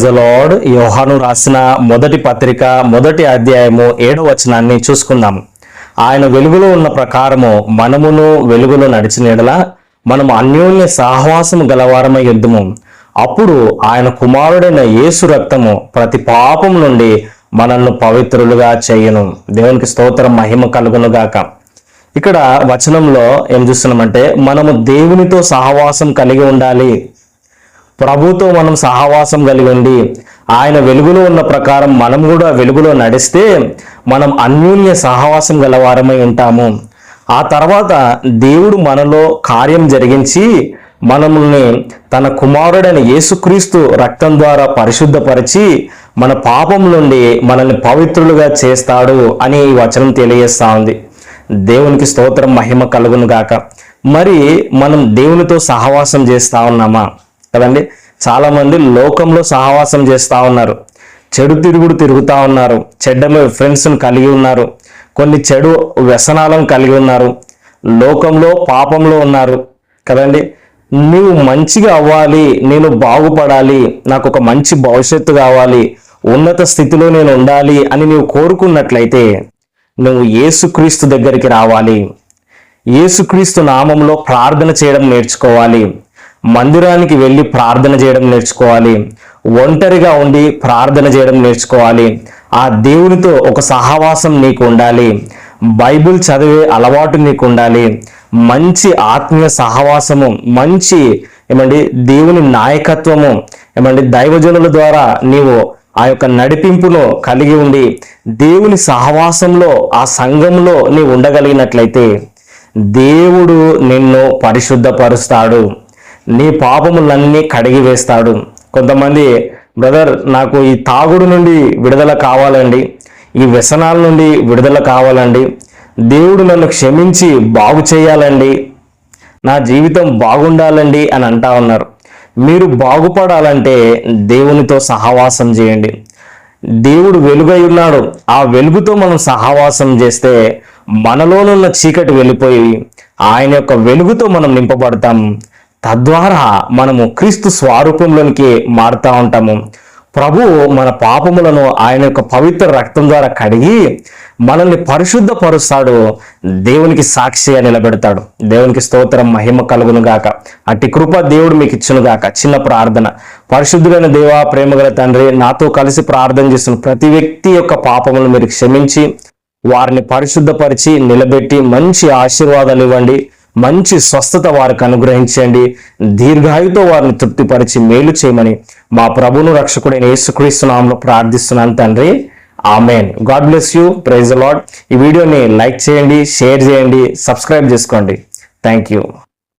Lord యోహాను రాసిన మొదటి పత్రిక మొదటి అధ్యాయము ఏడవ వచనాన్ని చూసుకుందాం. ఆయన వెలుగులో ఉన్న ప్రకారము మనమును వెలుగులో నడిచిన ఎడల మనం అన్యోన్య సహవాసము గలవారమై యుద్ధము అప్పుడు ఆయన కుమారుడైన యేసు రక్తము ప్రతి పాపం నుండి మనల్ని పవిత్రులుగా చేయను. దేవునికి స్తోత్రం మహిమ కలుగునుగాక ఇక్కడ వచనంలో ఏం చూస్తున్నామంటే మనము దేవునితో సహవాసం కలిగి ఉండాలి. ప్రభుతో మనం సహవాసం కలిగి ఉండి ఆయన వెలుగులో ఉన్న ప్రకారం మనం కూడా వెలుగులో నడిస్తే మనం అన్యోన్య సహవాసం గలవారమై ఉంటాము. ఆ తర్వాత దేవుడు మనలో కార్యం జరిగించి మనల్ని తన కుమారుడైన యేసుక్రీస్తు రక్తం ద్వారా పరిశుద్ధపరిచి మన పాపం నుండి మనల్ని పవిత్రులుగా చేస్తాడు అని ఈ వచనం తెలియజేస్తా ఉంది. దేవునికి స్తోత్రం మహిమ కలుగును గాక. మరి మనం దేవునితో సహవాసం చేస్తా ఉన్నామా? కదండి? చాలామంది లోకంలో సహవాసం చేస్తూ ఉన్నారు. చెడు తిరుగుడు తిరుగుతూ ఉన్నారు. చెడ్డ ఫ్రెండ్స్ని కలిగి ఉన్నారు. కొన్ని చెడు వ్యసనాలను కలిగి ఉన్నారు. లోకంలో పాపంలో ఉన్నారు. కదండి? నీవు మంచిగా అవ్వాలి నేను బాగుపడాలి నాకు ఒక మంచి భవిష్యత్తు కావాలి ఉన్నత స్థితిలో నేను ఉండాలి అని నీవు కోరుకున్నట్లయితే నువ్వు యేసుక్రీస్తు దగ్గరికి రావాలి. యేసుక్రీస్తు నామంలో ప్రార్థన చేయడం నేర్చుకోవాలి. మందిరానికి వెళ్ళి ప్రార్థన చేయడం నేర్చుకోవాలి. ఒంటరిగా ఉండి ప్రార్థన చేయడం నేర్చుకోవాలి. ఆ దేవునితో ఒక సహవాసం నీకు ఉండాలి. బైబిల్ చదివే అలవాటు నీకు ఉండాలి. మంచి ఆత్మీయ సహవాసము మంచి ఏమండి దేవుని నాయకత్వము ఏమండి దైవజనుల ద్వారా నీవు ఆ యొక్క నడిపింపును కలిగి ఉండి దేవుని సహవాసంలో ఆ సంఘంలో నీవు ఉండగలిగినట్లయితే దేవుడు నిన్ను పరిశుద్ధపరుస్తాడు. నీ పాపములన్నీ కడిగి వేస్తాడు. కొంతమంది బ్రదర్ నాకు ఈ తాగుడు నుండి విడుదల కావాలండి ఈ వ్యసనాల నుండి విడుదల కావాలండి దేవుడు నన్ను క్షమించి బాగు చేయాలండి నా జీవితం బాగుండాలండి అని అంటా ఉన్నారు. మీరు బాగుపడాలంటే దేవునితో సహవాసం చేయండి. దేవుడు వెలుగై ఉన్నాడు. ఆ వెలుగుతో మనం సహవాసం చేస్తే మనలోనున్న చీకటి వెళ్ళిపోయి ఆయన యొక్క వెలుగుతో మనం నింపబడతాం. తద్వారా మనము క్రీస్తు స్వరూపంలోనికి మారుతా ఉంటాము. ప్రభు మన పాపములను ఆయన యొక్క పవిత్ర రక్తం ద్వారా కడిగి మనల్ని పరిశుద్ధపరుస్తాడు. దేవునికి సాక్షిగా నిలబెడతాడు. దేవునికి స్తోత్రం మహిమ కలుగును గాక అట్టి కృప దేవుడు మీకు ఇచ్చును గాక చిన్న ప్రార్థన. పరిశుద్ధులైన దేవా ప్రేమగల తండ్రి నాతో కలిసి ప్రార్థన చేస్తున్న ప్రతి వ్యక్తి యొక్క పాపములను మీరు క్షమించి వారిని పరిశుద్ధపరిచి నిలబెట్టి మంచి ఆశీర్వాదాలు ఇవ్వండి. మంచి స్వస్థత వారికి అనుగ్రహించండి. దీర్ఘాయుతో వారిని తృప్తిపరిచి మేలు చేయమని మా ప్రభును రక్షకుడైన యేసుక్రీస్తునామను ప్రార్థిస్తున్నాను తండ్రి. Amen. God bless you. Praise Lord ఈ వీడియోని లైక్ చేయండి షేర్ చేయండి సబ్స్క్రైబ్ చేసుకోండి. Thank you.